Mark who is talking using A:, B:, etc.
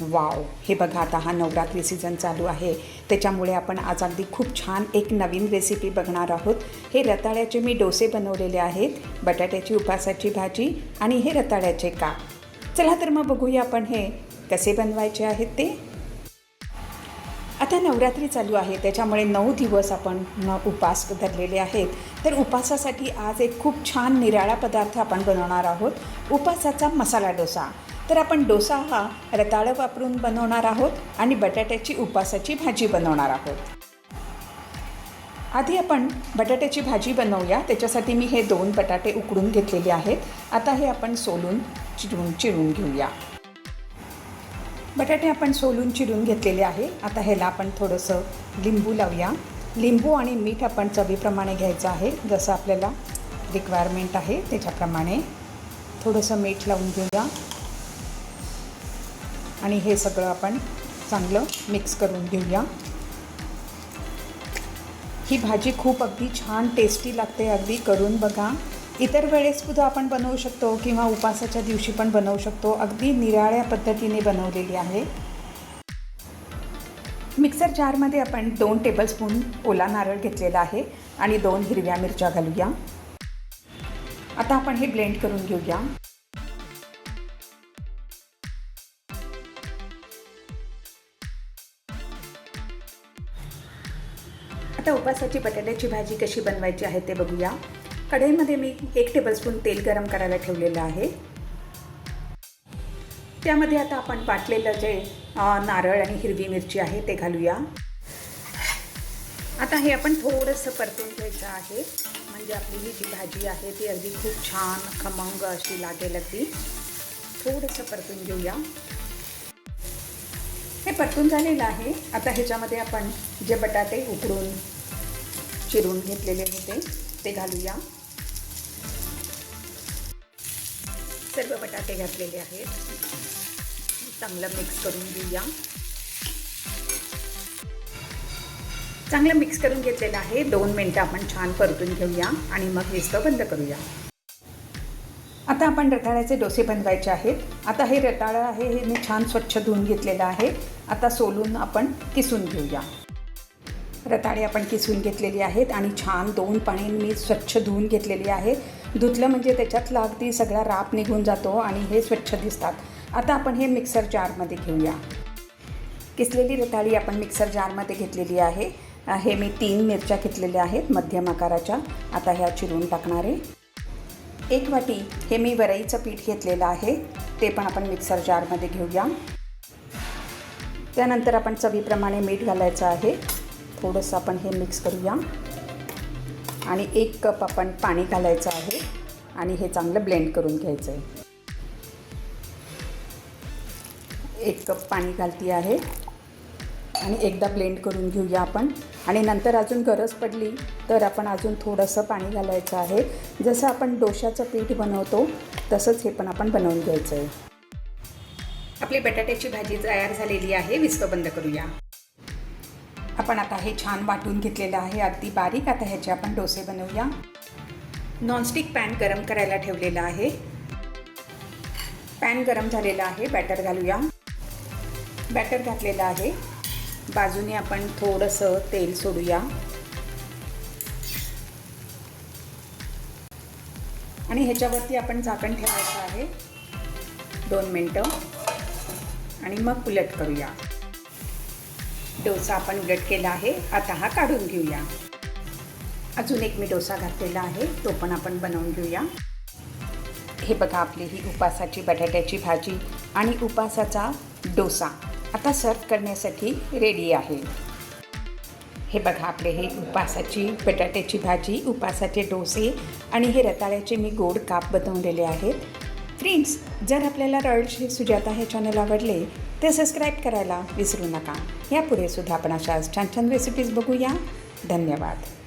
A: Wow. हे बघा आता हा नवरात्री सीझन चालू आहे. त्याच्यामुळे आपण आज अगदी खूप छान एक नवीन रेसिपी बघणार आहोत. हे रताळ्याचे मी डोसे बनवलेले आहेत बटाट्याची उपासाची भाजी आणि हे रताळ्याचे काप. चला तर मग बघूया आपण हे कसे बनवायचे आहेत ते. आता नवरात्री चालू आहे त्याच्यामुळे नऊ दिवस आपण उपास धरलेले आहेत. तर उपासासाठी आज एक खूप छान निराळा पदार्थ आपण बनवणार आहोत उपासाचा मसाला डोसा. तर आपण डोसा हा रताळं वापरून बनवणार आहोत आणि बटाट्याची उपासाची भाजी बनवणार आहोत. आधी आपण बटाट्याची भाजी बनवूया. त्याच्यासाठी मी हे दोन बटाटे उकडून घेतलेले आहेत. आता हे आपण सोलून चिरून चिरून घेऊया. बटाटे आपण सोलून चिरून घेतलेले आहे. आता ह्याला आपण थोडंसं लिंबू लावूया. लिंबू आणि मीठ आपण चवीप्रमाणे घ्यायचं आहे. जसं आपल्याला रिक्वायरमेंट आहे त्याच्याप्रमाणे थोडंसं मीठ लावून घेऊया. आणि हे सगळं आपण चांगलं मिक्स करून घेऊया. ही भाजी खूप अगदी छान टेस्टी लागते अगदी करून बघा. इतर वेळेस सुद्धा आपण बनवू शकतो किंवा उपासाच्या दिवशी पण बनवू शकतो. अगदी निराळ्या पद्धतीने बनवलेली आहे. मिक्सर जारमध्ये आपण दोन टेबलस्पून ओला नारळ घेतलेला आहे आणि दोन हिरव्या मिरच्या घालूया. आता आपण हे ब्लेंड करून घेऊया. आता उपासाची बटाट्याची भाजी कशी बनवायची आहे ते बघूया. कढईमध्ये मी एक टेबलस्पून तेल गरम करायला ठेवलेलं आहे. त्यामध्ये आता आपण वाटलेलं जे नारळ आणि हिरवी मिरची आहे ते घालूया. आता हे आपण थोडंसं परतून घ्यायचं आहे. म्हणजे आपली ही जी भाजी आहे ती अगदी खूप छान खमंग अशी लागेल अगदी. थोडंसं परतून घेऊया. हे परतून झालेलं आहे. आता ह्याच्यामध्ये आपण जे बटाटे उकडून चिरून घेतलेले होते. ते घालूया. सर्व बटाटे घातलेले आहेत. चांगलं मिक्स करून घेऊया. चांगलं मिक्स करून घेतलेलं आहे. दोन मिनटं आपण छान परतून घेऊया आणि मग विस्क बंद करूया. आता आपण रताळ्याचे डोसे बनवायचे आहेत. आता हे रताळं आहे हे मी छान स्वच्छ धुवून घेतलेलं आहे. आता सोलून आपण किसून घेऊया. रताळे आपण किसून घेतलेली आहेत आणि छान दोन पाणी मी स्वच्छ धुवून घेतलेली आहे. धुतलं म्हणजे त्याच्यातला अगदी सगळा राप निघून जातो आणि हे स्वच्छ दिसतात. आता आपण हे मिक्सर जारमध्ये घेऊया. किसलेली रताळी आपण मिक्सर जारमध्ये घेतलेली आहे. हे मी तीन मिरच्या घेतलेल्या आहेत मध्यम आकाराच्या. आता ह्या चिरून टाकणारे. एक वाटी हे मी वरईचं पीठ घेतलेलं आहे. ते पण आपण मिक्सर जारमध्ये घेऊया. त्यानंतर आपण चवीप्रमाणे मीठ घालायचं आहे. थोडंसं आपण हे मिक्स करूया. आणि एक कप आपण पाणी घालायचं आहे आणि हे चांगलं ब्लेंड करून घ्यायचं आहे एक कप पाणी घालती आहे. आणि एकदा ब्लेंड करून घेऊया आपण. आणि नंतर अजून गरज पडली तर आपण अजून थोडंसं पाणी घालायचं आहे. जसं आपण डोशाचं पीठ बनवतो तसंच हे पण आपण बनवून घ्यायचं आहे आपली बटाट्याची भाजी तयार झालेली आहे. विस्क बंद करूया. आपण आता हे छान वाटून घेतलेलं आहे अगदी बारीक. आता ह्याचे आपण डोसे बनवूया. नॉनस्टिक पॅन गरम करायला ठेवलेला आहे. पॅन गरम झालेला आहे बॅटर घालूया. बॅटर घातलेलं आहे. बाजूने आपण थोडंसं तेल सोडूया. आणि ह्याच्यावरती आपण झाकण ठेवायचं आहे. दोन मिनटं. आणि मग उलट करूया. डोसा आपण उलट केला आहे. आता हा काढून घेऊया. अजून एक मी डोसा घातलेला आहे. तो पण आपण बनवून घेऊया. हे बघा आपली ही उपासाची बटाट्याची भाजी आणि उपासाचा डोसा. आता सर्व करण्यासाठी रेडी आहे. हे बघा आपले हे उपासाची बटाट्याची भाजी उपासाचे डोसे आणि हे रताळ्याचे मी गोड काप बनवलेले आहेत. फ्रेंड्स जर आपल्याला रॉयल सुजाता हे चॅनल आवडले ते सबस्क्राईब करायला विसरू नका. यापुढे सुद्धा आपण अशाच छान छान रेसिपीज बघूया. धन्यवाद.